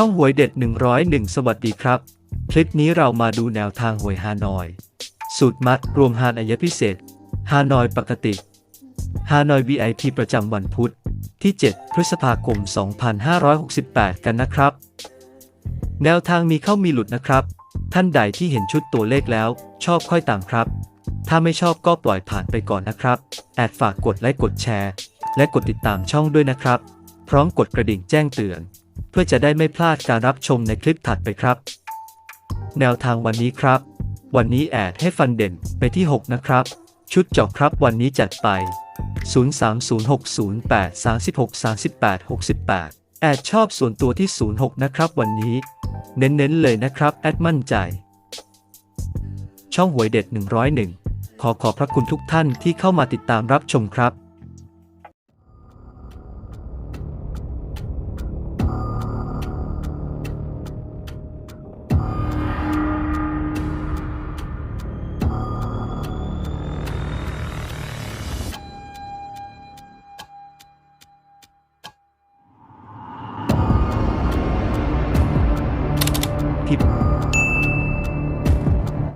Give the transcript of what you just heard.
ช่องหวยเด็ด 101 สวัสดีครับ คลิปนี้เรามาดูแนวทางหวยฮานอย สูตรมัดรวมฮานอายพิเศษฮานอยปกติฮานอย VIP ประจำวันพุธที่ 7 พฤษภาคม 2568 กันนะครับ แนวทางมีเข้ามีหลุดนะครับ ท่านใดที่เห็นชุดตัวเลขแล้ว ชอบค่อยตามครับ ถ้าไม่ชอบก็ปล่อยผ่านไปก่อนนะครับแอดฝากกดไลค์กดแชร์ และกดติดตามช่องด้วยนะครับ พร้อมกดกระดิ่งแจ้งเตือน เพื่อจะได้ไม่พลาดการรับชมในคลิปถัดไปครับ แนวทางวันนี้ครับ วันนี้แอดให้ฟันเด่นไปที่ 6 นะครับ ชุดเจาะครับวันนี้จัดไป 030608 36 38 68 แอดชอบส่วนตัวที่ 06 นะครับวันนี้ เน้นๆเลยนะครับ แอดมั่นใจ ช่องหวยเด็ด 101 ขอขอบพระคุณทุกท่านที่เข้ามาติดตามรับชมครับ ที่